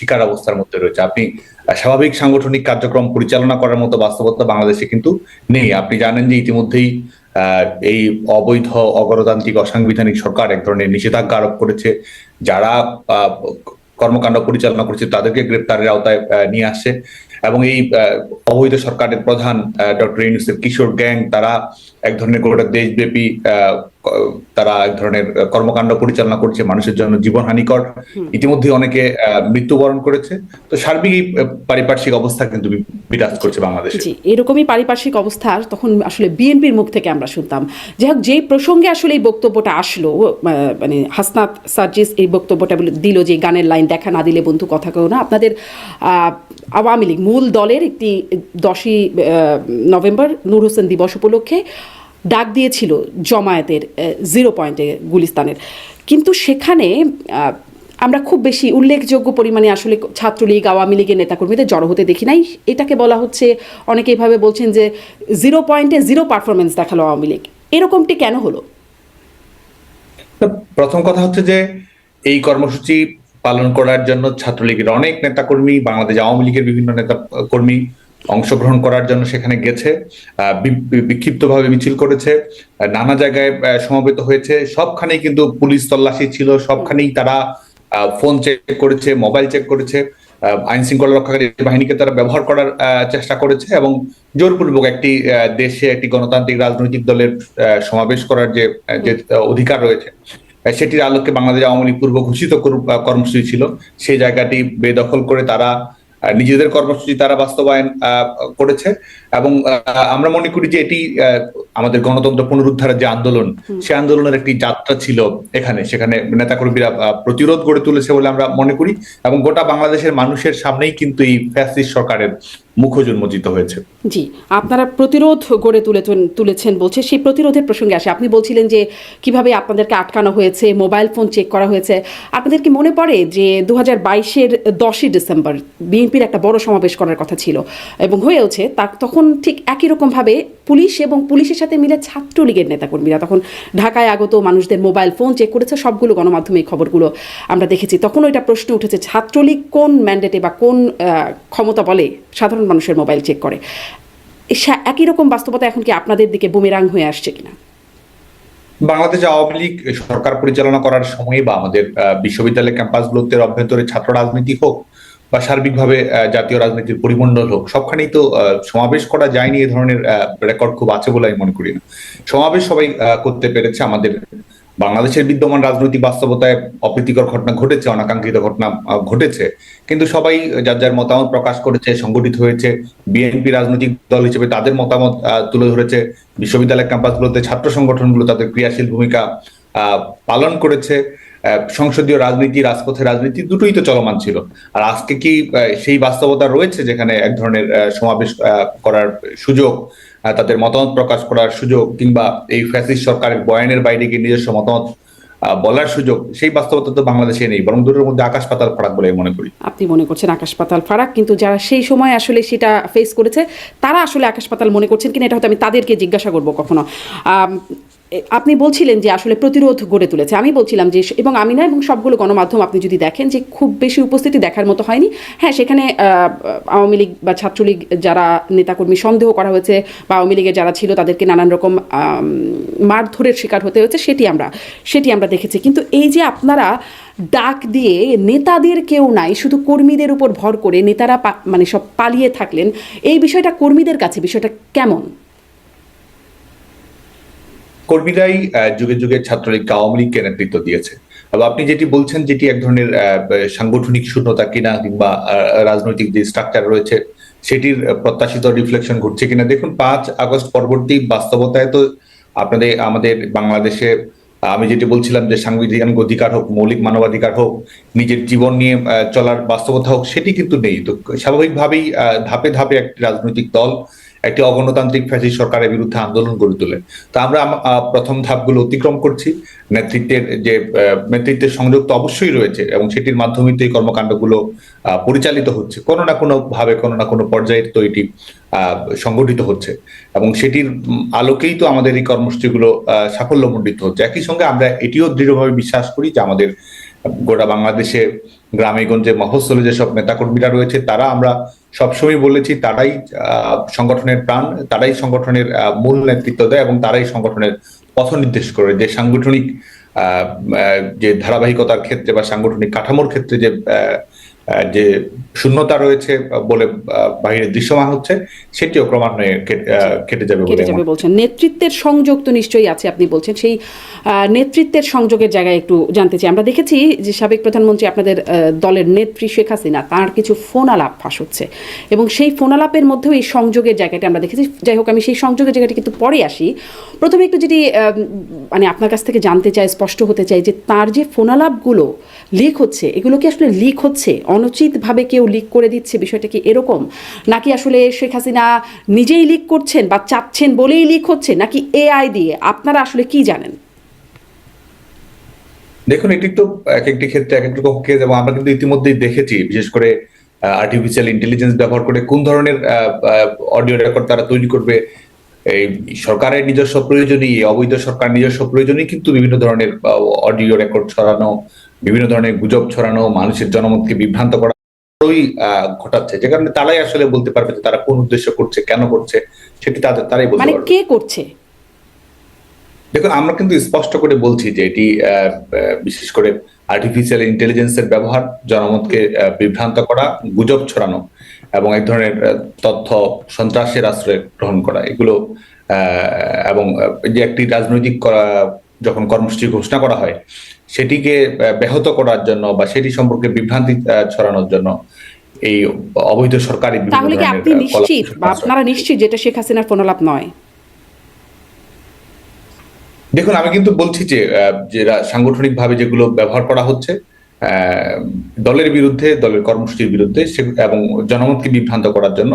শিকার অবস্থার মধ্যে রয়েছে। আপনি স্বাভাবিক সাংগঠনিক কার্যক্রম পরিচালনা করার মতো বাস্তবতা বাংলাদেশে কিন্তু নেই। আপনি জানেন যে ইতিমধ্যেই এই অবৈধ, অগণতান্ত্রিক, অসাংবিধানিক সরকার এক ধরনের নিষেধাজ্ঞা আরোপ করেছে। যারা কর্মকাণ্ড পরিচালনা করছে তাদেরকে গ্রেপ্তারের আওতায় নিয়ে আসছে এবং এই অবৈধ সরকারের প্রধান ডক্টর ইউনুসের কিশোর গ্যাং, তারা এক ধরনের গোটা দেশব্যাপী তারা এক ধরনের কর্মকাণ্ড পরিচালনা করছে মানুষের জন্য জীবনহানিকর ইতিমধ্যে অনেকে মৃত্যুবরণ করেছে। তো সার্বিক পারিপার্শ্বিক অবস্থা কিন্তু বিরাজ করছে বাংলাদেশে। জি এরকমই পারিপার্শ্বিক অবস্থা তখন আসলে বিএনপির মুখ থেকে আমরা শুনতাম। যাই হোক যেই প্রসঙ্গে আসলে এই বক্তব্যটা আসলো মানে হাসনাত সার্জিস এই বক্তব্যটা দিল যে গানের লাইন দেখা না দিলে বন্ধু কথা কেউ না। আপনাদের আহ, আওয়ামী লীগ মূল দলের একটি দশই নভেম্বর নূর হোসেন দিবস উপলক্ষে ডাক দিয়েছিল জমায়েতের জিরো পয়েন্টে গুলিস্তানের। কিন্তু সেখানে আমরা খুব বেশি উল্লেখযোগ্য পরিমাণে আসলে ছাত্রলীগ, আওয়ামী লীগের নেতাকর্মীদের জড়ো হতে দেখি নাই। এটাকে বলা হচ্ছে, অনেকে এভাবে বলছেন যে জিরো পয়েন্টে জিরো পারফরমেন্স দেখাল আওয়ামী লীগ। এরকমটি কেন হলো? প্রথম কথা হচ্ছে যে, এই কর্মসূচি পালন করার জন্য ছাত্রলীগের অনেক নেতাকর্মী, বাংলাদেশ আওয়ামী লীগের বিভিন্ন নেতা কর্মী অংশগ্রহণ করার জন্য সেখানে গেছে বিক্ষিপ্তভাবে মিছিল করেছে নানা জায়গায় সমবেত হয়েছে, সবখানেই কিন্তু পুলিশ তল্লাশি ছিল, সবখানেই তারা ফোন চেক করেছে মোবাইল চেক করেছে আইন শৃঙ্খলা রক্ষাকারী বাহিনীকে তারা ব্যবহার করার চেষ্টা করেছে এবং জোরপূর্বক একটি দেশে একটি গণতান্ত্রিক রাজনৈতিক দলের সমাবেশ করার যে অধিকার রয়েছে সেটির আলোকে বাংলাদেশ আওয়ামী লীগ পূর্ব ঘোষিত করু- কর্মসূচি ছিল, সেই জায়গাটি বেদখল করে তারা নিজেদের কর্মসূচি তারা বাস্তবায়ন করেছে এবং আমরা মনে করি যে এটি আহ, আমাদের গণতন্ত্র পুনরুদ্ধারের যে আন্দোলন সে আন্দোলনের একটি যাত্রা ছিল এখানে সেখানে নেতাকর্মীরা প্রতিরোধ গড়ে তুলেছে বলে আমরা মনে করি এবং গোটা বাংলাদেশের মানুষের সামনেই কিন্তু এই ফ্যাসিস্ট সরকারের মুখোশ উন্মোচিত হয়েছে। জি, আপনারা প্রতিরোধ গড়ে তুলে তুলেছেন বলছে, সেই প্রতিরোধের প্রসঙ্গে আসে। আপনি বলছিলেন যে কীভাবে আপনাদেরকে আটকানো হয়েছে, মোবাইল ফোন চেক করা হয়েছে। আপনাদের কি মনে পড়ে যে দু হাজার বাইশের দশই ডিসেম্বর বিএনপির একটা বড় সমাবেশ করার কথা ছিল এবং হয়েওছে, তা তখন ঠিক একই রকমভাবে পুলিশ এবং পুলিশের সাথে মিলে ছাত্রলীগের নেতাকর্মীরা তখন ঢাকায় আগত মানুষদের মোবাইল ফোন চেক করেছে, সবগুলো গণমাধ্যমে এই খবরগুলো আমরা দেখেছি। তখন ওইটা প্রশ্ন উঠেছে, ছাত্রলীগ কোন ম্যান্ডেটে বা কোন ক্ষমতা বলে সাধারণ মানুষের মোবাইল চেক করে? একই রকম বাস্তবতা এখন কি আপনাদের দিকে বুমেরাং হয়ে আসছে কিনা? বাংলাদেশ আওয়ামী লীগ সরকার পরিচালনা করার সময় বা আমাদের বিশ্ববিদ্যালয় ক্যাম্পাসগুলোতে অভ্যন্তরে ছাত্র রাজনীতি হোক বা সার্বিকভাবে জাতীয় রাজনীতির পরিমণ্ডল হোক, সবখানেই তো সমাবেশ করা যায়নি এ ধরনের রেকর্ড খুব আছে বলে আমি মনে করি না। সমাবেশ সবাই করতে পেরেছে আমাদের, বাংলাদেশের বিদ্যমান রাজনৈতিক বাস্তবতায় অপ্রীতিকর ঘটনা ঘটেছে, অনাকাঙ্ক্ষিত ঘটনা ঘটেছে। কিন্তু সবাই যার যার মতামত প্রকাশ করেছে, সংগঠিত হয়েছে, বিএনপি রাজনৈতিক দল হিসেবে তাদের মতামত তুলে ধরেছে, বিশ্ববিদ্যালয় ক্যাম্পাসগুলোতে ছাত্র সংগঠনগুলো তাদের ক্রিয়াশীল ভূমিকা পালন করেছে। সংসদীয় রাজনীতি রাজপথের রাজনীতি দুটোই তো চলমান ছিল। আর আজকে কি সেই বাস্তবতা রয়েছে যেখানে এক ধরনের সমাবেশ করার সুযোগ তাদের মতামত প্রকাশ করার সুযোগ কিংবা এই ফ্যাসিস্ট সরকারের বয়ানের বাইরে গিয়ে নিজস্ব মতামত বলার সুযোগ, সেই বাস্তবতা তো বাংলাদেশে নেই, বরং দুটোর মধ্যে আকাশ পাতাল ফারাক বলে মনে করি। আপনি মনে করছেন আকাশ পাতাল ফারাক, কিন্তু যারা সেই সময় আসলে সেটা ফেস করেছে, তারা আসলে আকাশ পাতাল মনে করছেন কিনা, এটা হয়তো আমি তাদেরকে জিজ্ঞাসা করব কখনো। আপনি বলছিলেন যে আসলে প্রতিরোধ গড়ে তুলেছে। আমি বলছিলাম যে এবং আমি না এবং সবগুলো গণমাধ্যম আপনি যদি দেখেন যে খুব বেশি উপস্থিতি দেখার মতো হয়নি। হ্যাঁ সেখানে আওয়ামী লীগ বা ছাত্রলীগ যারা নেতাকর্মী সন্দেহ করা হয়েছে বা আওয়ামী লীগের যারা ছিল তাদেরকে নানান রকম মারধরের শিকার হতে হয়েছে, সেটি আমরা সেটি আমরা দেখেছি। কিন্তু এই যে আপনারা ডাক দিয়ে নেতাদের কেউ নাই, শুধু কর্মীদের উপর ভর করে নেতারা মানে সব পালিয়ে থাকলেন, এই বিষয়টা কর্মীদের কাছে, বিষয়টা কেমন? কর্মীরাই যুগে যুগে ছাত্রলীগকে আওয়ামী লীগকে নেতৃত্ব দিয়েছে। এবং আপনি যেটি বলছেন যেটি এক ধরনের সাংগঠনিক শূন্যতা কিনা কিংবা রাজনৈতিক যে স্ট্রাকচার রয়েছে, সেটির প্রত্যাশিত রিফ্লেকশন ঘটছে কিনা, দেখুন, পাঁচ আগস্ট পরবর্তী বাস্তবতায় তো আপনাদের, আমাদের বাংলাদেশে, আমি যেটি বলছিলাম যে সাংবিধানিক অধিকার হোক, মৌলিক মানবাধিকার হোক, নিজের জীবন নিয়ে চলার বাস্তবতা হোক, সেটি কিন্তু নেই। তো স্বাভাবিকভাবেই ধাপে ধাপে একটি রাজনৈতিক দল একটি অগণতান্ত্রিক ফ্যাসিস্ট সরকারের বিরুদ্ধে আন্দোলন গড়ে তোলে। তো আমরা প্রথম ধাপগুলো অতিক্রম করছি। নেতৃত্বের যে নেতৃত্বের সংযোগ তো অবশ্যই রয়েছে এবং সেটির মাধ্যমে তো এই কর্মকাণ্ডগুলো পরিচালিত হচ্ছে। কোনো না কোনো ভাবে কোনো না কোনো পর্যায়ে তো এটি সংগঠিত হচ্ছে। এবং সেটির আলোকেই তো আমাদের এই কর্মসূচিগুলো সাফল্যমণ্ডিত হচ্ছে। একই সঙ্গে আমরা এটিও দৃঢ়ভাবে বিশ্বাস করি যে আমাদের গোটা বাংলাদেশে গ্রামে গঞ্জে মফস্বলে যেসব নেতাকর্মীরা রয়েছে তারা আমরা সবসময় বলেছি তারাই সংগঠনের প্রাণ তারাই সংগঠনের মূল নেতৃত্ব দেয় এবং তারাই সংগঠনের পথ নির্দেশ করে। যে সাংগঠনিক যে ধারাবাহিকতার ক্ষেত্রে বা সাংগঠনিক কাঠামোর ক্ষেত্রে যে আহ, যে শূন্যতা রয়েছে বলে বাইরে দৃশ্যমান হচ্ছে সেটিও ক্রমান্বয়ে কেটে যাবে কেটে যাবে বলছেন। নেতৃত্বের সংযোগ তো নিশ্চয়ই আছে আপনি বলছেন। সেই নেতৃত্বের সংযোগের জায়গায় একটু জানতে চাই। আমরা দেখেছি যে সাবেক প্রধানমন্ত্রী আপনাদের দলের নেত্রী শেখ হাসিনা তার কিছু ফোন আলাপ ফাঁস হচ্ছে। এবং সেই ফোন আলাপের মধ্যেও এই সংযোগের জায়গাটা আমরা দেখেছি। যাই হোক আমি সেই সংযোগের জায়গাটা কিন্তু পরে আসি। প্রথমে একটু যদি আহ, মানে আপনার কাছ থেকে জানতে চাই স্পষ্ট হতে চাই যে তার যে ফোন আলাপগুলো লিক হচ্ছে এগুলো কি আসলে লিক হচ্ছে? অনুচিতভাবে কেউ লিক করে দিচ্ছে, বিষয়টা কি এরকম? নাকি আসলে শেখ হাসিনা নিজেই লিক করছেন বা চাচ্ছেন বলেই লিক হচ্ছে, নাকি এআই দিয়ে? আপনারা আসলে কি জানেন? দেখুন, এটি তো এক একটি ক্ষেত্রে, এক একটি পক্ষে এবং আমরা কিন্তু ইতিমধ্যেই দেখেছি, বিশেষ করে আর্টিফিশিয়াল ইন্টেলিজেন্স ব্যবহার করে কোন ধরনের অডিও রেকর্ড তারা তৈরি করবে। এই সরকারের নিজস্ব প্রয়োজনই অবৈধ সরকার নিজস্ব প্রয়োজনই কিন্তু বিভিন্ন ধরনের অডিও রেকর্ড ছড়ানো বিভিন্ন ধরনের গুজব ছড়ানো মানুষের জনমতকে বিভ্রান্ত করা ঘটাচ্ছে। যে কারণে তারাই আসলে বলতে পারবে যে তারা কোন উদ্দেশ্য করছে কেন করছে সেটি তাদের তারাই বলতে মানে কে করছে? দেখুন আমরা কিন্তু স্পষ্ট করে বলছি যে এটি বিশেষ করে আর্টিফিশিয়াল ইন্টেলিজেন্সের ব্যবহার জনমতকে বিভ্রান্ত করা গুজব ছড়ানো এবং এক ধরনের তথ্য সন্ত্রাসের আশ্রয় গ্রহণ করা। এগুলো আহ, এবং যে একটি রাজনৈতিক যখন কর্মসূচি ঘোষণা করা হয় সেটিকে ব্যাহত করার জন্য বা সেটি সম্পর্কে বিভ্রান্তি ছড়ানোর জন্য এই অবৈধ সরকারি তাহলে কি আপনি নিশ্চিত বা আপনারা নিশ্চিত যেটা শেখ হাসিনার ফোন আলাপ নয়? দেখুন আমি কিন্তু বলছি যে আহ, যে সাংগঠনিক ভাবে যেগুলো ব্যবহার করা হচ্ছে আহ, দলের বিরুদ্ধে দলের কর্মসূচির বিরুদ্ধে এবং জনমতকে বিভ্রান্ত করার জন্য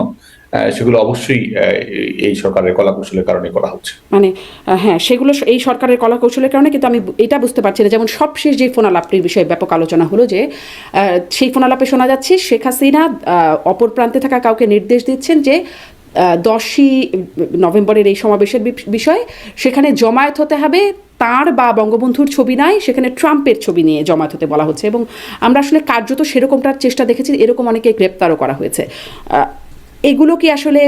সেগুলো অবশ্যই এই- সরকারের কলাকৌশলের কারণে করা হচ্ছে। মানে হ্যাঁ সেগুলো এই সরকারের কলা কৌশলের কারণে কিন্তু আমি এটা বুঝতে পারছি না। যেমন সবশেষ যে ফোন আলাপটির বিষয়ে ব্যাপক আলোচনা হলো যে সেই ফোন আলাপে শোনা যাচ্ছে শেখ হাসিনা অপর প্রান্তে থাকা কাউকে নির্দেশ দিচ্ছেন যে দশই নভেম্বরের এই সমাবেশের বিষয়ে সেখানে জমায়েত হতে হবে। তার বা বঙ্গবন্ধুর ছবি নাই, সেখানে ট্রাম্পের ছবি নিয়ে জমায়েত হতে বলা হচ্ছে। এবং আমরা আসলে কার্যত সেরকমটার চেষ্টা দেখেছি, এরকম অনেকে গ্রেপ্তারও করা হয়েছে। এগুলো কি আসলে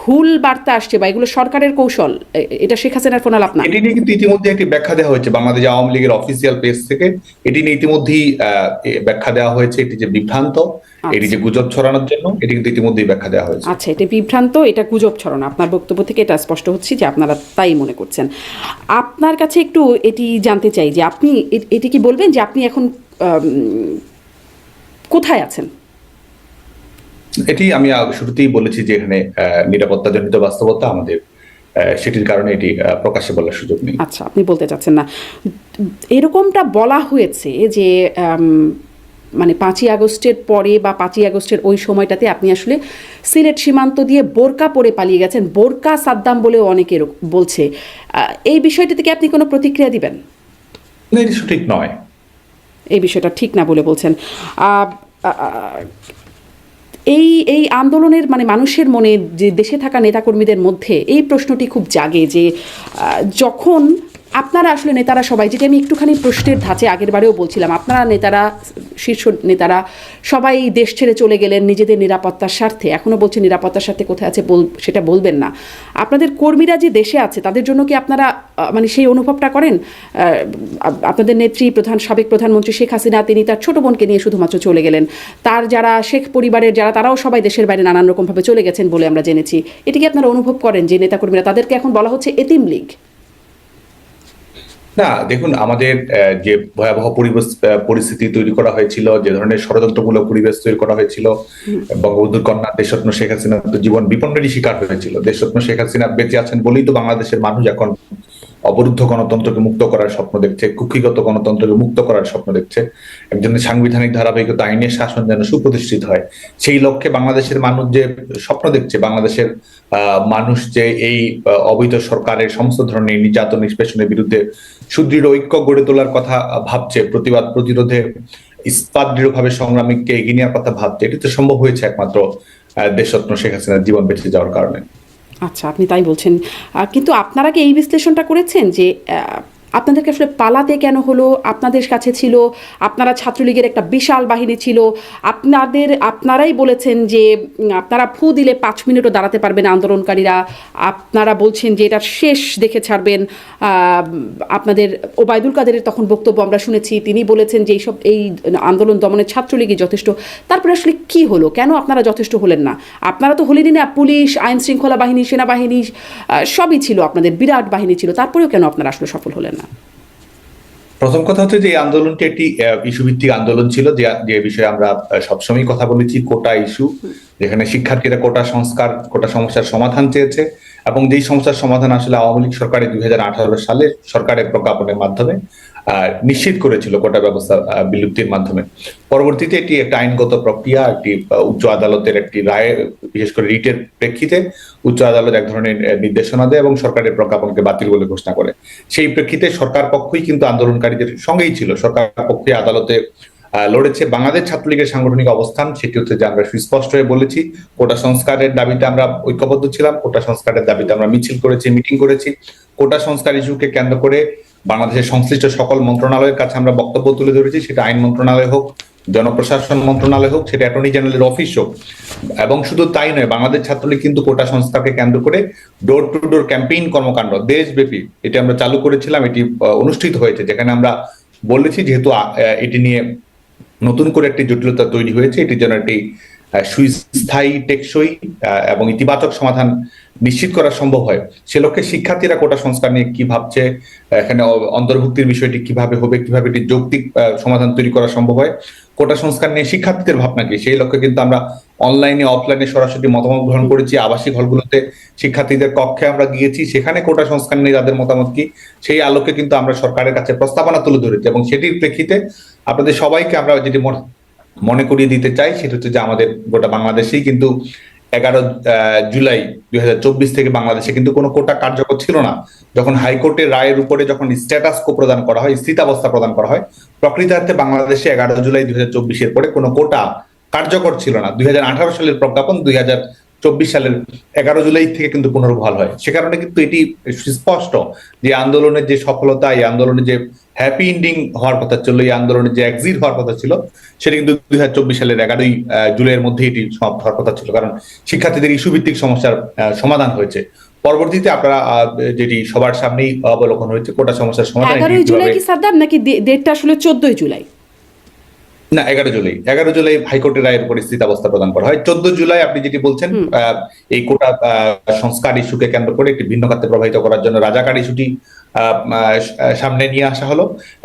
ভুল বার্তা আসছে বা এগুলো সরকারের কৌশল? এটা শেখ হাসিনার ফোন আলাপ না এটি নিয়ে কিন্তু ইতিমধ্যে একটি ব্যাখ্যা দেওয়া হয়েছে বাংলাদেশ আওয়ামী লীগের অফিসিয়াল পেজ থেকে। এটি নিয়ে ইতিমধ্যেই ব্যাখ্যা দেওয়া হয়েছে। এটি যে বিভ্রান্ত এটি যে গুজব ছড়ানোর জন্য এটি কিন্তু ইতিমধ্যেই ব্যাখ্যা দেওয়া হয়েছে। আচ্ছা এটা বিভ্রান্ত এটা গুজব ছড়ানো। আপনার বক্তব্য থেকে এটা স্পষ্ট হচ্ছে যে আপনারা তাই মনে করছেন। আপনার কাছে একটু এটি জানতে চাই যে আপনি এটি কি বলবেন যে আপনি এখন কোথায় আছেন? এটি আমি শুরুতেই বলেছি যে এখানে নিরাপত্তাজনিত বাস্তবতা আমাদের সেটির কারণে এটি প্রকাশ্যে বলার সুযোগ নেই। আচ্ছা আপনি বলতে চাচ্ছেন না। এরকমটা বলা হয়েছে যে মানে পাঁচই আগস্টের পরে বা পাঁচই আগস্টের ওই সময়টাতে আপনি আসলে সিলেট সীমান্ত দিয়ে বোরকা পরে পালিয়ে গেছেন। বোরকা সাদ্দাম বলেও অনেকে বলছে। এই বিষয়টি থেকে আপনি কোনো প্রতিক্রিয়া দিবেন? না সঠিক নয়। এই বিষয়টা ঠিক না বলে বলছেন। এই এই আন্দোলনের মানে মানুষের মনে যে দেশে থাকা নেতাকর্মীদের মধ্যে এই প্রশ্নটি খুব জাগে যে যখন আপনারা আসলে নেতারা সবাই, যেটা আমি একটুখানি প্রশ্নের ধাঁচে আগের বারেও বলছিলাম, আপনারা নেতারা, শীর্ষ নেতারা সবাই দেশ ছেড়ে চলে গেলেন নিজেদের নিরাপত্তার স্বার্থে। এখনও বলছে নিরাপত্তার স্বার্থে কোথায় আছে বল, সেটা বলবেন না। আপনাদের কর্মীরা যে দেশে আছে, তাদের জন্য কি আপনারা মানে সেই অনুভবটা করেন? আপনাদের নেত্রী প্রধান, সাবেক প্রধানমন্ত্রী শেখ হাসিনা, তিনি তার ছোট বোনকে নিয়ে শুধুমাত্র চলে গেলেন। তার যারা, শেখ পরিবারের যারা, তারাও সবাই দেশের বাইরে নানান রকমভাবে চলে গেছেন বলে আমরা জেনেছি। এটি কি আপনারা অনুভব করেন যে নেতাকর্মীরা, তাদেরকে এখন বলা হচ্ছে এতিম লীগ না, দেখুন, আমাদের যে ভয়াবহ পরিবেশ পরিস্থিতি তৈরি করা হয়েছিল, যে ধরনের ষড়যন্ত্রমূলক পরিবেশ তৈরি করা হয়েছিল, বঙ্গবন্ধুর কন্যা দেশরত্ন শেখ হাসিনা জীবন বিপন্নেরই শিকার হয়েছিল। দেশরত্ন শেখ হাসিনা বেঁচে আছেন বলেই তো বাংলাদেশের মানুষ এখন অবরুদ্ধ গণতন্ত্রকে মুক্ত করার স্বপ্ন দেখছে, কুক্ষিগত গণতন্ত্রকে মুক্ত করার স্বপ্ন দেখছে। একজনের সাংবিধানিক ধারাবাহিকতা, আইনের শাসন যেন সুপ্রতিষ্ঠিত হয়, সেই লক্ষ্যে বাংলাদেশের মানুষ যে স্বপ্ন দেখছে, বাংলাদেশের মানুষ যে এই অবৈধ সরকারের সমস্ত ধরনের নির্যাতন নিষ্পেষণের বিরুদ্ধে সুদৃঢ় ঐক্য গড়ে তোলার কথা ভাবছে, প্রতিবাদ প্রতিরোধে ইস্পাত দৃঢ়ভাবে সংগ্রামীকে এগিয়ে নেওয়ার কথা ভাবছে। এটি তো সম্ভব হয়েছে একমাত্র দেশরত্ন শেখ হাসিনার জীবন বেঁচে যাওয়ার কারণে। আচ্ছা আপনি তাই বলছেন। কিন্তু আপনারা কি এই বিশ্লেষণটা করেছেন যে আপনাদেরকে আসলে পালাতে কেন হলো? আপনাদের কাছে ছিল, আপনারা ছাত্রলীগের একটা বিশাল বাহিনী ছিল, আপনাদের, আপনারাই বলেছেন যে আপনারা ফু দিলে পাঁচ মিনিটও দাঁড়াতে পারবেন আন্দোলনকারীরা। আপনারা বলছেন যে এটা শেষ দেখে ছাড়বেন। আপনাদের ওবায়দুল কাদেরের তখন বক্তব্য আমরা শুনেছি, তিনি বলেছেন যে, এইসব, এই আন্দোলন দমনের ছাত্রলীগই যথেষ্ট। তারপরে আসলে কি হলো? কেন আপনারা যথেষ্ট হলেন না? আপনারা তো হলেনই না, পুলিশ আইন শৃঙ্খলা বাহিনী, সেনাবাহিনী সবই ছিল, আপনাদের বিরাট বাহিনী ছিল। তারপরেও কেন আপনারা আসলে সফল হলেন না? প্রথম কথা হচ্ছে যে আন্দোলনটি একটি ইস্যু ভিত্তিক আন্দোলন ছিল, যে যে বিষয়ে আমরা সবসময় কথা বলেছি, কোটা ইস্যু, যেখানে শিক্ষার্থীরা কোটা সংস্কার, কোটা সমস্যার সমাধান চেয়েছে এবং যেই সমস্যার সমাধান আসলে আওয়ামী লীগ সরকারের দুই হাজার আঠারো সালে সরকারের প্রজ্ঞাপনের মাধ্যমে নিশ্চিত করেছিল কোটা ব্যবস্থা বিলুপ্তির মাধ্যমে। পরবর্তীতে এটি একটা আইনগত প্রক্রিয়া, একটি উচ্চ আদালতের একটি রায়, বিশেষ করে রিটের প্রেক্ষিতে উচ্চ আদালত এক ধরনের নির্দেশনা দেয় এবং সরকারের প্রজ্ঞাপনকে বাতিল বলে ঘোষণা করে। সেই প্রেক্ষিতে সরকার পক্ষই কিন্তু আন্দোলনকারীদের সঙ্গেই ছিল। সরকার পক্ষে আদালতে লড়েছে বাংলাদেশ ছাত্রলীগের সাংগঠনিক অবস্থান, সেটি হচ্ছে যে আমরা সুস্পষ্ট হয়ে বলেছি, কোটা সংস্কারের দাবিতে আমরা ঐক্যবদ্ধ ছিলাম, কোটা সংস্কারের দাবিতে আমরা মিছিল করেছি, মিটিং করেছি। কোটা সংস্কার ইস্যুকে কেন্দ্র করে বাংলাদেশের সংশ্লিষ্ট সকল মন্ত্রণালয়ের কাছে আমরা বক্তব্য তুলে ধরেছি, সেটা আইন মন্ত্রণালয় হোক, জনপ্রশাসন মন্ত্রণালয় হোক, সেটা অ্যাটর্নি জেনারেলের অফিস হোক। এবং শুধু তাই নয়, বাংলাদেশ ছাত্রলীগ কিন্তু কোটা সংস্থাকে কেন্দ্র করে ডোর টু ডোর ক্যাম্পেইন কর্মকাণ্ড, দেশব্যাপী এটি আমরা চালু করেছিলাম, এটি অনুষ্ঠিত হয়েছে, যেখানে আমরা বলেছি যেহেতু এটি নিয়ে নতুন করে একটি জটিলতা তৈরি হয়েছে এটির জন্য একটি সুস্থায়ী, টেকসই এবং ইতিবাচক সমাধান নিশ্চিত করা সম্ভব হয়। সে লক্ষ্যে শিক্ষার্থীরা কোটা সংস্কার নিয়ে কি ভাবছে, এখানে অন্তর্ভুক্তির বিষয়টি কীভাবে হবে, কীভাবে এটি যৌক্তিক সমাধান তৈরি করা সম্ভব হয়, কোটা সংস্কার নিয়ে শিক্ষার্থীদের ভাবনা কি? সেই লক্ষ্যে কিন্তু আমরা অনলাইনে, অফলাইনে সরাসরি মতামত গ্রহণ করেছি, আবাসিক হলগুলোতে শিক্ষার্থীদের কক্ষে আমরা গিয়েছি, সেখানে কোটা সংস্কার নিয়ে তাদের মতামত কি? সেই আলোকে কিন্তু আমরা সরকারের কাছে প্রস্তাবনা তুলে ধরেছি এবং সেটির প্রেক্ষিতে আপনাদের সবাইকে আমরা যেটি মনে করিয়ে দিতে চাই, সেটা হচ্ছে যে আমাদের গোটা বাংলাদেশেই কিন্তু এগারো জুলাই দুই হাজার চব্বিশ থেকে বাংলাদেশে কিন্তু কোনো কোটা কার্যকর ছিল না। যখন হাইকোর্টের রায়ের উপরে যখন স্ট্যাটাস কো প্রদান করা হয়, স্থিতাবস্থা প্রদান করা হয়, প্রকৃতার্থে বাংলাদেশে এগারো জুলাই দুই হাজার পরে কোনো কোটা কার্যকর ছিল না। দুই হাজার আঠারো সালের প্রজ্ঞাপন দুই হাজার চব্বিশ সালের এগারো জুলাই থেকে কিন্তু পুনর্বহাল হয়। সে কারণে কিন্তু এটি সুস্পষ্ট যে আন্দোলনের যে সফলতা এই আন্দোলনের যে হ্যাপি এন্ডিং হওয়ার কথা ছিল এই আন্দোলনের যে এক্সিট হওয়ার কথা ছিল সেটা কিন্তু দুই হাজার চব্বিশ সালের এগারোই জুলাইয়ের মধ্যে এটি সমাপ্ত হওয়ার কথা ছিল। কারণ শিক্ষার্থীদের ইস্যু ভিত্তিক সমস্যার সমাধান হয়েছে। পরবর্তীতে আপনারা যেটি সবার সামনেই অবলোকন হয়েছে কোটা সমস্যার সমাধান এগারোই জুলাই কি সাদ্দাম নাকি ডেটটা আসলে চোদ্দই জুলাই? না এগারো জুলাই। এগারো জুলাই হাইকোর্টের রায়ের পরিস্থিতি অবস্থা প্রদান করা হয়। চোদ্দ জুলাই আপনি যেটি বলছেন এই কোটা সংস্কার ইস্যুকে কেন্দ্র করে একটি ভিন্ন খাতে প্রভাবিত করার জন্য রাজাকার ইস্যুটি সামনে নিয়ে আসা হলো।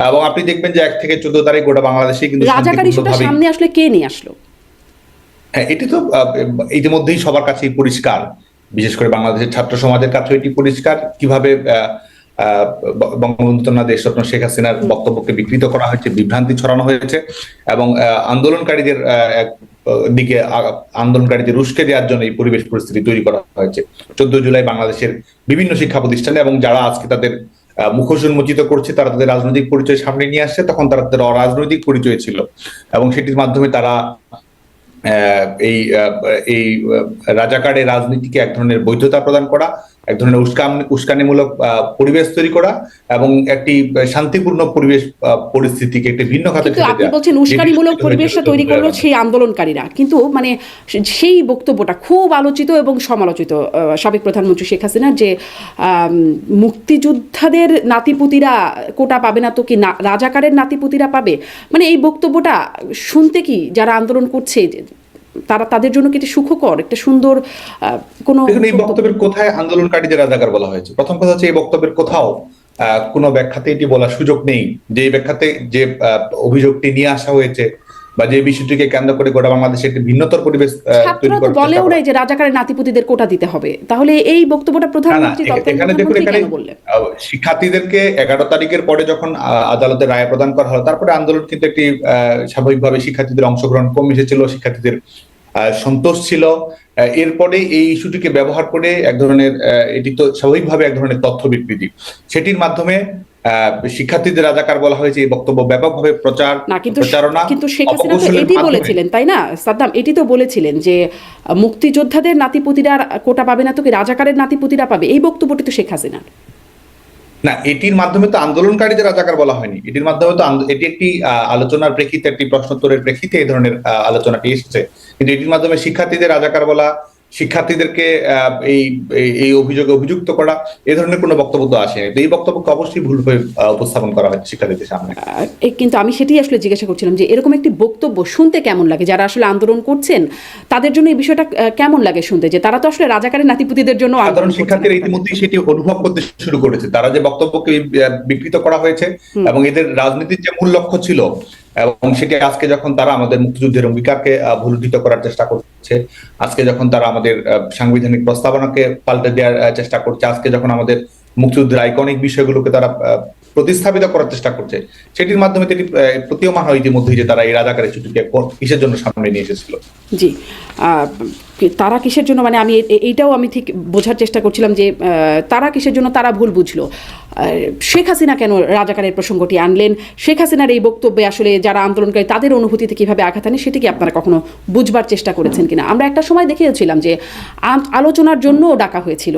এবং আপনি দেখবেন যে এক থেকে চোদ্দ তারিখ গোটা বাংলাদেশে কিন্তু রাজাকার ইস্যুটা সামনে আসলে কে নিয়ে আসলো? হ্যাঁ এটি তো ইতিমধ্যেই সবার কাছেই পরিষ্কার। বিশেষ করে বাংলাদেশের ছাত্র সমাজের কাছে এটি পরিষ্কার। কীভাবে বঙ্গবন্ধু না দেশরত্ন শেখ হাসিনার বক্তব্যকে বিকৃত করা হয়েছে বিভ্রান্তি ছড়ানো হয়েছে এবং আন্দোলনকারীদের দিকে আন্দোলনকারীদের উস্কে দেওয়ার জন্য এই পরিবেশ পরিস্থিতি তৈরি করা হয়েছে। চোদ্দ জুলাই বাংলাদেশের বিভিন্ন শিক্ষা প্রতিষ্ঠানে এবং যারা আজকে তাদের মুখোশ উন্মোচিত করছে তারা তাদের রাজনৈতিক পরিচয় সামনে নিয়ে আসছে তখন তারা তাদের অরাজনৈতিক পরিচয় ছিল এবং সেটির মাধ্যমে তারা আহ, এই এই রাজাকারের রাজনীতিকে এক ধরনের বৈধতা প্রদান করা এক ধরনের উস্কান উস্কানিমূলক পরিবেশ তৈরি করা এবং একটি শান্তিপূর্ণ পরিবেশ পরিস্থিতিকে একটি ভিন্ন খাতে আপনি দেওয়া। বলছেন উস্কানিমূলক পরিবেশটা তৈরি করল সেই আন্দোলনকারীরা। কিন্তু মানে সেই বক্তব্যটা খুব আলোচিত এবং সমালোচিত সাবেক প্রধানমন্ত্রী শেখ হাসিনা যে মুক্তিযোদ্ধাদের নাতিপুতিরা কোটা পাবে না তো কি না রাজাকারের নাতিপুতিরা পাবে? মানে এই বক্তব্যটা শুনতে কি যারা আন্দোলন করছে তারা তাদের জন্য কি এটা সুখকর একটা সুন্দর কোনো এই বক্তব্যের কোথায় আন্দোলনকারীদের রাজাকার বলা হয়েছে? প্রথম কথা হচ্ছে এই বক্তব্যের কোথাও কোনো ব্যাখ্যাতে এটি বলার সুযোগ নেই। যে ব্যাখ্যাতে যে অভিযোগটি নিয়ে আসা হয়েছে বা যে বিষয়টিকে কেন্দ্র করে গোটা বাংলাদেশে একটি ভিন্নতর পরিবেশ তৈরি বলেও নাই যে রাজাকারের নাতিপুতিদের কোটা দিতে হবে। তাহলে এই বক্তব্যটা প্রধানমন্ত্রী এখানে দেখুন এখানে শিক্ষার্থীদেরকে এগারো তারিখের পরে যখন আদালতে রায় প্রদান করা হলো তারপরে আন্দোলন কিন্তু একটি আহ, স্বাভাবিকভাবে শিক্ষার্থীদের অংশগ্রহণ কমে এসেছিল শিক্ষার্থীদের সন্তোষ ছিল। এরপরে এই ইস্যুটিকে ব্যবহার করে এক ধরনের এটি তো স্বাভাবিকভাবে এক ধরনের তথ্য বিকৃতি। সেটির মাধ্যমে শিক্ষার্থীদের রাজাকার বলা হয়েছে এই বক্তব্য ব্যাপকভাবে প্রচার না কিন্তু প্রচারণা কিন্তু শেখ হাসিনা তো এটি বলেছিলেন তাই না? সাদ্দাম এটি তো বলেছিলেন যে মুক্তিযোদ্ধাদের নাতিপুতিরা কোটা পাবে না তো কি রাজাকারের নাতিপুতিরা পাবে? এই বক্তব্যটি তো শেখ হাসিনার। না, এটির মাধ্যমে তো আন্দোলনকারীদের রাজাকার বলা হয়নি, এটির মাধ্যমে তো এটি একটি আলোচনার প্রেক্ষিতে, একটি প্রশ্নোত্তরের প্রেক্ষিতে এই ধরনের আলোচনাটি এসেছে। কিন্তু এটির মাধ্যমে শিক্ষার্থীদের রাজাকার বলা শিক্ষার্থীদেরকে এই এই- অভিযোগে অভিযুক্ত করা এ ধরনের কোনো বক্তব্য তো আসেনি। তো এই বক্তব্যকে অবশ্যই ভুলভাবে উপস্থাপন করা হয়েছে শিক্ষার্থীদের সামনে। কিন্তু আমি সেটাই আসলে জিজ্ঞাসা করছিলাম যে এরকম একটি বক্তব্য শুনতে কেমন লাগে? যারা আসলে আন্দোলন করছেন তাদের জন্য এই বিষয়টা কেমন লাগে শুনতে? যে তারা তো আসলে রাজাকারের নাতিপুতিদের জন্য আন্দোলন শিক্ষার্থীরা ইতিমধ্যেই সেটি অনুভব করতে শুরু করেছে। তারা যে বক্তব্যকে বিকৃত করা হয়েছে এবং এদের রাজনীতির যে মূল লক্ষ্য ছিল এবং সেটি আজকে যখন তারা আমাদের মুক্তিযুদ্ধের অঙ্গীকারকে ভুলুদ্ধিত করার চেষ্টা করছে, আজকে যখন তারা আমাদের সাংবিধানিক প্রস্তাবনাকে পাল্টে দেওয়ার চেষ্টা করছে, আজকে যখন আমাদের মুক্তিযুদ্ধের আইকনিক বিষয়গুলোকে তারা প্রতিস্থাপিত করার চেষ্টা করছে, সেটির মাধ্যমে তিনি প্রতীয়মান হয় ইতিমধ্যেই যে তারা এই রাজাকারের ছুটিকে কিসের জন্য সামনে নিয়ে এসেছিল। জি তারা কিসের জন্য মানে আমি এইটাও আমি ঠিক বোঝার চেষ্টা করছিলাম যে তারা কিসের জন্য, তারা ভুল বুঝলো। শেখ হাসিনা কেন রাজাকারের প্রসঙ্গটি আনলেন? শেখ হাসিনার এই বক্তব্যে আসলে যারা আন্দোলনকারী, তাদের অনুভূতিতে কীভাবে আঘাত আনে সেটি কি আপনারা কখনো বুঝবার চেষ্টা করেছেন কিনা? আমরা একটা সময় দেখেছিলাম যে আলোচনার জন্য ডাকা হয়েছিল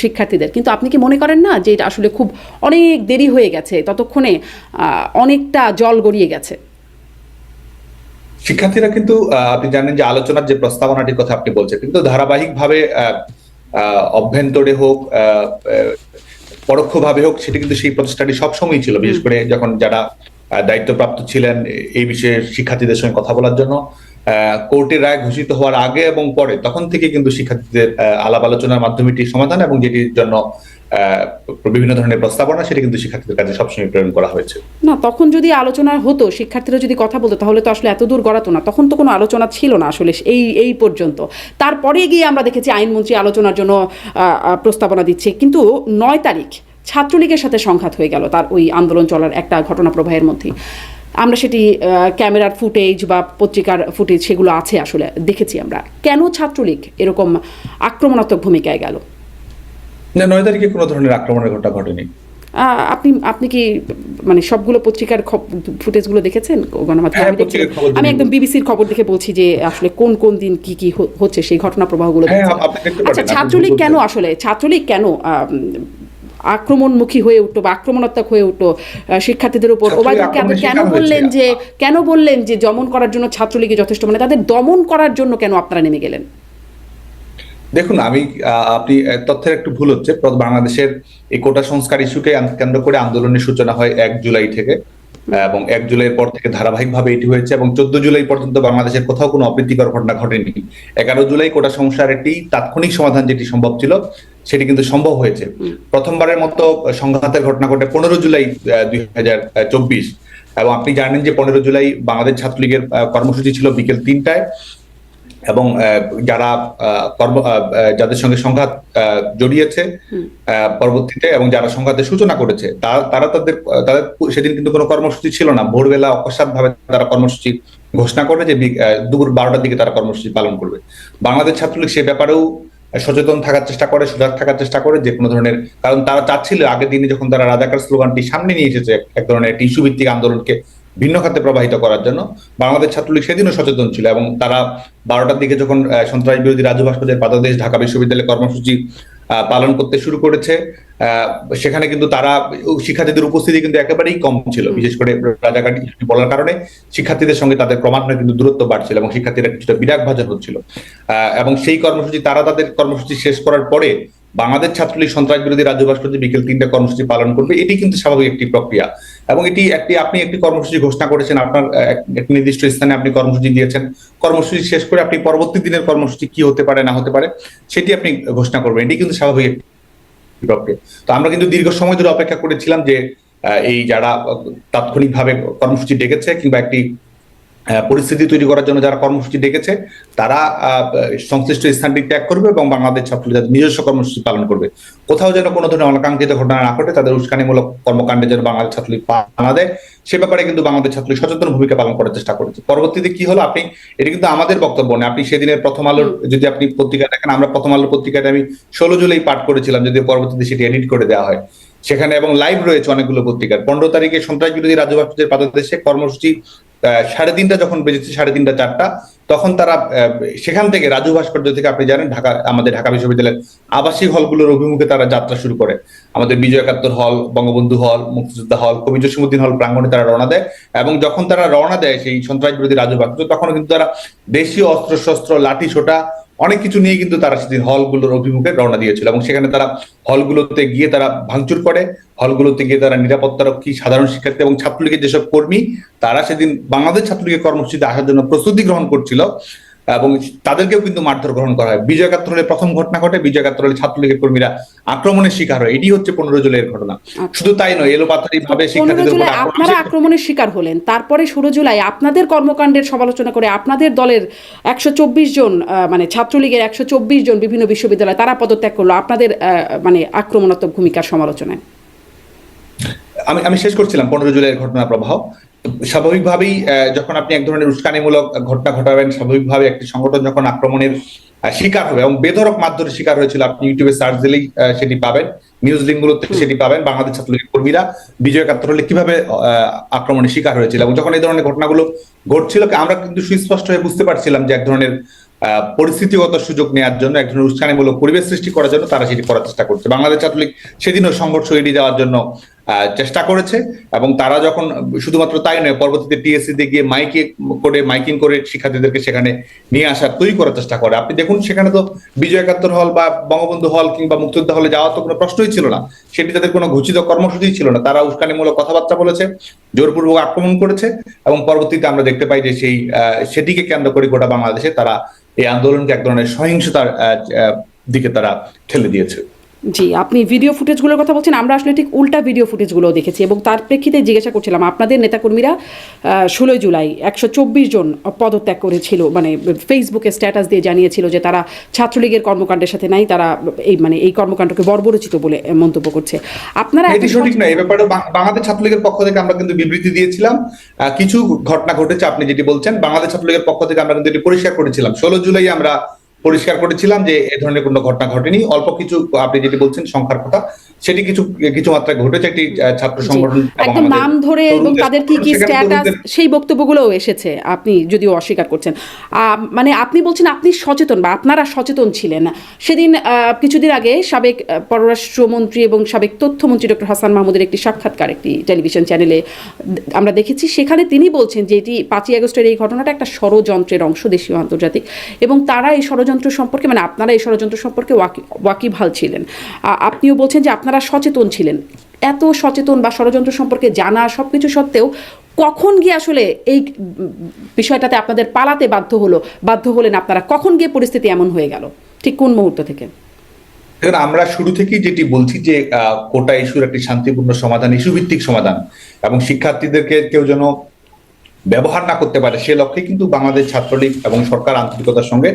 শিক্ষার্থীদের। কিন্তু আপনি কি মনে করেন না যে এটা আসলে খুব অনেক দেরি হয়ে গেছে, ততক্ষণে অনেকটা জল গড়িয়ে গেছে? শিক্ষার্থীরা কিন্তু আপনি জানেন যে আলোচনার যে প্রস্তাবনাটির কথা আপনি বলছেন, কিন্তু ধারাবাহিকভাবে অভ্যন্তরে হোক পরোক্ষভাবে হোক সেটা কিন্তু সেই প্রচেষ্টাটি সবসময় ছিল বিশেষ করে যখন যারা দায়িত্বপ্রাপ্ত ছিলেন এই বিষয়ে শিক্ষার্থীদের সঙ্গে কথা বলার জন্য আহ, কোর্টের রায় ঘোষিত হওয়ার আগে এবং পরে তখন থেকে কিন্তু শিক্ষার্থীদের আলাপ আলোচনার মাধ্যমে এটি সমাধান এবং যেটির জন্য বিভিন্ন ধরনের প্রস্তাবনা সেটি কিন্তু শিক্ষার্থীদের কাছে সবসময় প্রেরণ করা হয়েছে। না, তখন যদি আলোচনা হতো, শিক্ষার্থীরা যদি কথা বলতো, তাহলে তো আসলে এত দূর গড়াতো না। তখন তো কোনো আলোচনা ছিল না আসলে এই এই পর্যন্ত। তারপরে গিয়ে আমরা দেখেছি আইনমন্ত্রী আলোচনার জন্য প্রস্তাবনা দিচ্ছে। কিন্তু নয় তারিখ ছাত্রলীগের সাথে সংঘাত হয়ে গেল তার ওই আন্দোলন চলার একটা ঘটনা প্রবাহের মধ্যে। আমরা সেটি ক্যামেরার ফুটেজ বা পত্রিকার ফুটেজ সেগুলো আছে আসলে দেখেছি আমরা। কেন ছাত্রলীগ এরকম আক্রমণাত্মক ভূমিকায় গেল? না নয় তারিখে কোনো ধরনের আক্রমণের ঘটনা ঘটেনি। আপনি আপনি কি মানে সবগুলো পত্রিকার ফুটেজগুলো দেখেছেন? গণমাধ্যমে হ্যাঁ, আমি। একদম বিবিসির খবর দেখে বলছি যে আসলে কোন কোন দিন কি কি হচ্ছে সেই ঘটনা প্রবাহগুলো হ্যাঁ, আচ্ছা ছাত্রলীগ কেন আসলে ছাত্রলীগ কেন আক্রমণমুখী হয়ে উঠল বা আক্রমণাত্মক হয়ে উঠল শিক্ষার্থীদের উপর? ওবায়দুলকে আপনি কেন বললেন যে কেন বললেন যে দমন করার জন্য ছাত্রলীগে যথেষ্ট? মানে তাদের দমন করার জন্য কেন আপনারা নেমে গেলেন? দেখুন, আমি আপনি তথ্যের একটু ভুল হচ্ছে। বাংলাদেশের এই কোটা সংস্কার ইস্যুকে কেন্দ্র করে আন্দোলনের সূচনা হয় এক জুলাই থেকে, এবং এক জুলাইয়ের পর থেকে ধারাবাহিকভাবে এটি হয়েছে, এবং চোদ্দ জুলাই পর্যন্ত বাংলাদেশের কোথাও কোনো অপ্রীতিকর ঘটনা ঘটেনি। এগারো জুলাই কোটা সংস্কার একটি তাৎক্ষণিক সমাধান যেটি সম্ভব ছিল, সেটি কিন্তু সম্ভব হয়েছে। প্রথমবারের মতো সংঘাতের ঘটনা ঘটে পনেরো জুলাই দুই হাজার চব্বিশ, এবং আপনি জানেন যে পনেরো জুলাই বাংলাদেশ ছাত্রলীগের কর্মসূচি ছিল বিকেল তিনটায়। এবং যারা আহ, কর্ম যাদের সঙ্গে সংঘাত আহ, জড়িয়েছে পরবর্তীতে এবং যারা সংঘাতের সূচনা করেছে তারা তাদের তাদের সেদিন কিন্তু কোনো কর্মসূচি ছিল না। ভোরবেলা অকস্মাৎ ভাবে তারা কর্মসূচি ঘোষণা করে যে দুপুর বারোটার দিকে তারা কর্মসূচি পালন করবে। বাংলাদেশ ছাত্রলীগ সে ব্যাপারেও সচেতন থাকার চেষ্টা করে সজাগ থাকার চেষ্টা করে যে কোনো ধরনের কারণ তারা চাচ্ছিল আগের দিনে যখন তারা রাজাকার স্লোগানটি সামনে নিয়ে এসেছে এক- এক ধরনের একটি ইস্যু ভিত্তিক আন্দোলনকে ভিন্ন খাতে প্রবাহিত করার জন্য বাংলাদেশ ছাত্রলীগ সেদিনও সচেতন ছিল এবং তারা বারোটার দিকে যখন সন্ত্রাস বিরোধী রাজু ভাস্কর্যের পাদদেশ ঢাকা বিশ্ববিদ্যালয়ে কর্মসূচি পালন করতে শুরু করেছে সেখানে কিন্তু তারা শিক্ষার্থীদের উপস্থিতি কিন্তু একেবারেই কম ছিল বিশেষ করে রাজাকার বলার কারণে শিক্ষার্থীদের সঙ্গে তাদের ক্রমান্বয়ে কিন্তু দূরত্ব বাড়ছিল এবং শিক্ষার্থীরা কিছুটা বিরাট ভাজন হচ্ছিল। আহ, এবং সেই কর্মসূচি তারা তাদের কর্মসূচি শেষ করার পরে বাংলাদেশ ছাত্রলীগ সন্ত্রাস বিরোধী রাজ্য ভাস্কর্য বিকেল তিনটা কর্মসূচি পালন করবে, এটি কিন্তু স্বাভাবিক একটি প্রক্রিয়া। এবং এটি একটি, আপনি একটি কর্মসূচি ঘোষণা করেছেন, আপনার একটি নির্দিষ্ট স্থানে আপনি কর্মসূচি দিয়েছেন। কর্মসূচি শেষ করে আপনি পরবর্তী দিনের কর্মসূচি কি হতে পারে, না হতে পারে, সেটি আপনি ঘোষণা করবেন। এটি কিন্তু স্বাভাবিক একটি প্রক্রিয়া। তো আমরা কিন্তু দীর্ঘ সময় ধরে অপেক্ষা করেছিলাম যে এই যারা তাৎক্ষণিকভাবে কর্মসূচি ডেকেছে কিংবা একটি পরিস্থিতি তৈরি করার জন্য যারা কর্মসূচি ডেকেছে তারা আহ, সংশ্লিষ্ট স্থানটি ত্যাগ করবে এবং বাংলাদেশ ছাত্রলীগ তাদের নিজস্ব কর্মসূচি পালন করবে। কোথাও যেন কোনো ধরনের অনাকাঙ্ক্ষিত ঘটনা না ঘটে তাদের উস্কানিমূলক কর্মকাণ্ডে যেন বাংলাদেশ ছাত্রলীগ পা না দেয় সে ব্যাপারে কিন্তু বাংলাদেশ ছাত্রলীগ সচেতন ভূমিকা পালন করার চেষ্টা করেছে। পরবর্তীতে কি হলো? আপনি এটা কিন্তু আমাদের বক্তব্য না। আপনি সেদিনের প্রথম আলোর যদি আপনি পত্রিকা দেখেন আমরা প্রথম আলোর পত্রিকাটা আমি ষোলো জুলাই পাঠ করেছিলাম যদি পরবর্তীতে সেটি এডিট করে দেওয়া হয়। সেখানে এবং লাইভ রয়েছে অনেকগুলো পত্রিকার। পনেরো তারিখে সন্ত্রাস বিরোধী রাজ্য ভাস্কর্যের পাদদেশে কর্মসূচি সাড়ে তিনটা যখন বেজেছে, সাড়ে তিনটা, চারটা, তখন তারা সেখান থেকে রাজু ভাস্কর্য থেকে আপনি জানেন, ঢাকা, আমাদের ঢাকা বিশ্ববিদ্যালয়ের আবাসিক হলগুলোর অভিমুখে তারা যাত্রা শুরু করে। আমাদের বিজয় একাত্তর হল, বঙ্গবন্ধু হল, মুক্তিযোদ্ধা হল কবি জসিমুদ্দিন হল প্রাঙ্গণে তারা রওনা দেয় এবং যখন তারা রওনা দেয় সেই সন্ত্রাস বিরোধী রাজু ভাস্কর্য, তখনও কিন্তু তারা দেশীয় অস্ত্র শস্ত্র লাঠি ছোটা অনেক কিছু নিয়ে কিন্তু তারা সেদিন হলগুলোর অভিমুখে রওনা দিয়েছিল এবং সেখানে তারা হলগুলোতে গিয়ে তারা ভাঙচুর করে, হলগুলোতে গিয়ে তারা নিরাপত্তারক্ষী, সাধারণ শিক্ষার্থী এবং ছাত্রলীগের যেসব কর্মী, তারা সেদিন বাংলাদেশ ছাত্রলীগের কর্মসূচিতে আসার জন্য প্রস্তুতি গ্রহণ করছিল। এবং তাদেরকেও কিন্তু মারধর গ্রহণ করা হয়। বিজয় একাত্তর প্রথম ঘটনা ঘটে বিজয় একাত্তর ছাত্রলীগের কর্মীরা আক্রমণের শিকার হয়। এটি হচ্ছে পনেরো জুলাইয়ের ঘটনা। শুধু তাই নয় এলোপাতারি ভাবে শিক্ষার্থীদের আপনারা আক্রমণের শিকার হলেন। তারপরে ষোলো জুলাই আপনাদের কর্মকাণ্ডের সমালোচনা করে আপনাদের দলের একশো চব্বিশ জন মানে ছাত্রলীগের একশো চব্বিশ জন বিভিন্ন বিশ্ববিদ্যালয় তারা পদত্যাগ করল। আপনাদের আহ, মানে আক্রমণাত্মক ভূমিকার সমালোচনায়। আমি আমি শেষ করছিলাম। পনেরো জুলাইয়ের ঘটনা প্রবাহ। স্বাভাবিকভাবেই যখন আপনি এক ধরনের উস্কানিমূলক ঘটনা ঘটাবেন স্বাভাবিকভাবে একটি সংগঠন যখন আক্রমণের শিকার হবে এবং বেধরক মারধরের শিকার হয়েছিল আপনি ইউটিউবে সার্চ দিলেই সেটি পাবেন। নিউজ লিঙ্ক লিঙ্কগুলোতে সেটি পাবেন। বাংলাদেশ ছাত্রলীগের কর্মীরা বিজয় একাত্তর হলে কীভাবে আহ, আক্রমণের শিকার হয়েছিল এবং যখন এই ধরনের ঘটনাগুলো ঘটছিল আমরা কিন্তু সুস্পষ্ট হয়ে বুঝতে পারছিলাম যে এক ধরনের আহ, পরিস্থিতিগত সুযোগ নেওয়ার জন্য এক ধরনের উস্কানিমূলক পরিবেশ সৃষ্টি করার জন্য তারা সেটি করার চেষ্টা করছে। বাংলাদেশ ছাত্রলীগ সেদিনও সংঘর্ষ এড়িয়ে যাওয়ার জন্য চেষ্টা করেছে এবং তারা যখন, শুধুমাত্র তাই নয়, পরবর্তীতে টিএসসি তে গিয়ে মাইকে করে, মাইকিং করে শিক্ষার্থীদেরকে সেখানে নিয়ে আসার, তৈরি করার চেষ্টা করে। আপনি দেখুন, সেখানে তো বিজয় একাত্তর হল বা বঙ্গবন্ধু হল কিংবা মুক্তিযোদ্ধা হলে যাওয়ার তো কোনো প্রশ্নই ছিল না। সেটি তাদের কোনো ঘোষিত কর্মসূচি ছিল না। তারা উস্কানিমূলক কথাবার্তা বলেছে, জোরপূর্বক আক্রমণ করেছে এবং পরবর্তীতে আমরা দেখতে পাই যে সেই সেটিকে কেন্দ্র করে গোটা বাংলাদেশে তারা এই আন্দোলনকে এক ধরনের সহিংসতার দিকে তারা ঠেলে দিয়েছে। জি আপনি ভিডিও ফুটেজগুলোর কথা বলছেন আমরা আসলে ঠিক উল্টা ভিডিও ফুটেজগুলো দেখেছি এবং তার প্রেক্ষিতে জিজ্ঞাসা করছিলাম আপনাদের নেতাকর্মীরা ষোলোই জুলাই একশো চব্বিশ জন পদত্যাগ করেছিল মানে ফেসবুকে স্ট্যাটাস দিয়ে জানিয়েছিল যে তারা ছাত্রলীগের কর্মকাণ্ডের সাথে নাই তারা এই মানে এই কর্মকাণ্ডকে বর্বরচিত বলে মন্তব্য করছে। আপনারা এটি সঠিক নয় এই ব্যাপারে বাংলাদেশ ছাত্রলীগের পক্ষ থেকে আমরা কিন্তু বিবৃতি দিয়েছিলাম। কিছু ঘটনা ঘটেছে আপনি যেটি বলছেন বাংলাদেশ ছাত্রলীগের পক্ষ থেকে আমরা কিন্তু এটি পরিষ্কার করেছিলাম। ষোলো জুলাই আমরা পরিষ্কার করেছিলাম যে এ ধরনের কোনো ঘটনা ঘটেনি। অল্প কিছু আপনি যেটি বলছেন সংখ্যার কথা সেটি কিছু কিছু মাত্রায় ঘটেছে একটি ছাত্র সংগঠন একদম নাম ধরে এবং তাদের কি কি স্ট্যাটাস সেই বক্তব্যগুলোও এসেছে আপনি যদিও অস্বীকার করছেন। মানে আপনি বলছেন আপনি সচেতন বা আপনারা সচেতন ছিলেন। সেদিন কিছুদিন আগে সাবেক পররাষ্ট্রমন্ত্রী এবং সাবেক তথ্যমন্ত্রী ডক্টর হাসান মাহমুদের একটি সাক্ষাৎকার একটি টেলিভিশন চ্যানেলে আমরা দেখেছি। সেখানে তিনি বলছেন যে এটি পাঁচই আগস্টের এই ঘটনাটা একটা ষড়যন্ত্রের অংশ দেশীয় আন্তর্জাতিক এবং তারা এই ষড়যন্ত্র সম্পর্কে মানে আপনারা এই ষড়যন্ত্র সম্পর্কে ওয়াকি ওয়াকিবহাল ছিলেন। আপনিও বলছেন যে আপনারা সচেতন ছিলেন। এত সচেতন বা ষড়যন্ত্র সম্পর্কে জানা সবকিছু সত্ত্বেও কখন গিয়ে আসলে এই বিষয়টাতে আপনাদের পালাতে বাধ্য হলো, বাধ্য হলেন আপনারা? কখন গিয়ে পরিস্থিতি এমন হয়ে গেল? ঠিক কোন মুহূর্ত থেকে? দেখুন, আমরা শুরু থেকেই যেটি বলছি যে কোটা ইস্যুর একটি শান্তিপূর্ণ সমাধান ইস্যু ভিত্তিক সমাধান এবং শিক্ষার্থীদেরকে কেউ যেন ব্যবহার না করতে পারে সে লক্ষ্যে কিন্তু বাংলাদেশ ছাত্রলীগ এবং সরকার আন্তরিকতার সঙ্গে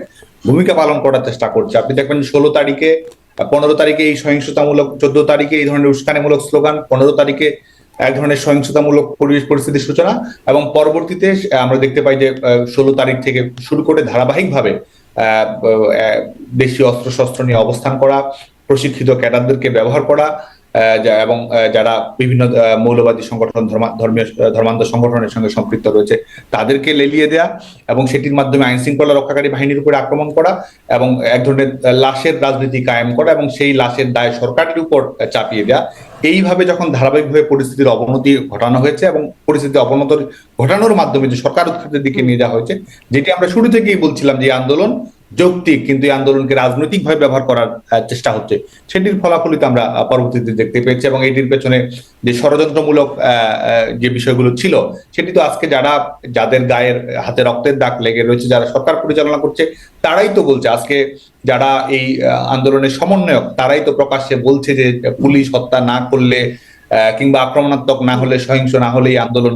ভূমিকা পালন করার চেষ্টা করছে। আপনি দেখবেন ষোলো তারিখে পনেরো তারিখে এই সহিংসতামূলক, চোদ্দ তারিখে এই ধরনের উস্কানিমূলক স্লোগান, পনেরো তারিখে এক ধরনের সহিংসতামূলক পরিবেশ পরিস্থিতির সূচনা এবং পরবর্তীতে আমরা দেখতে পাই যে ষোলো তারিখ থেকে শুরু করে ধারাবাহিকভাবে দেশীয় অস্ত্রশস্ত্র নিয়ে অবস্থান করা, প্রশিক্ষিত ক্যাডারদেরকে ব্যবহার করা এবং যারা বিভিন্ন মৌলবাদী সংগঠন ধর্মা- ধর্মীয় আহ, ধর্মান্ধ সংগঠনের সঙ্গে সম্পৃক্ত রয়েছে তাদেরকে লেলিয়ে দেয়া এবং সেটির মাধ্যমে আইন শৃঙ্খলা রক্ষাকারী বাহিনীর উপরে আক্রমণ করা এবং এক ধরনের লাশের রাজনীতি কায়েম করা এবং সেই লাশের দায় সরকারের উপর চাপিয়ে দেয়া। এইভাবে যখন ধারাবাহিকভাবে পরিস্থিতির অবনতি ঘটানো হয়েছে এবং পরিস্থিতি অবনত ঘটানোর মাধ্যমে যে সরকার উৎখাতের দিকে নিয়ে যাওয়া হয়েছে যেটি আমরা শুরু থেকেই বলছিলাম যে আন্দোলন যৌক্তিক, কিন্তু এই আন্দোলনকে রাজনৈতিকভাবে ব্যবহার করার চেষ্টা হচ্ছে। সেটির ফলাফলিত আমরা পরবর্তীতে দেখতে পেয়েছি এবং এটির পেছনে যে ষড়যন্ত্রমূলক যে বিষয়গুলো ছিল, সেটি তো আজকে যারা, যাদের গায়ের হাতে রক্তের দাগ লেগে রয়েছে, যারা সরকার পরিচালনা করছে, তারাই তো বলছে। আজকে যারা এই আন্দোলনের সমন্বয়ক, তারাই তো প্রকাশ্যে বলছে যে পুলিশ হত্যা না করলে কিংবা আক্রমণাত্মক না হলে, সহিংস না হলে এই আন্দোলন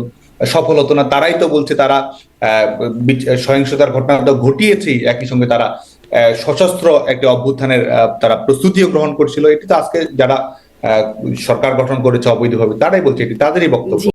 সফল হতো না তারাই তো বলছে তারা সহিংসতার ঘটনা তো ঘটিয়েছেই, একই সঙ্গে তারা সশস্ত্র একটি অভ্যুত্থানের তারা প্রস্তুতিও গ্রহণ করছিল। এটি তো আজকে যারা সরকার গঠন করেছে অবৈধভাবে, তারাই বলছে, এটি তাদেরই বক্তব্য।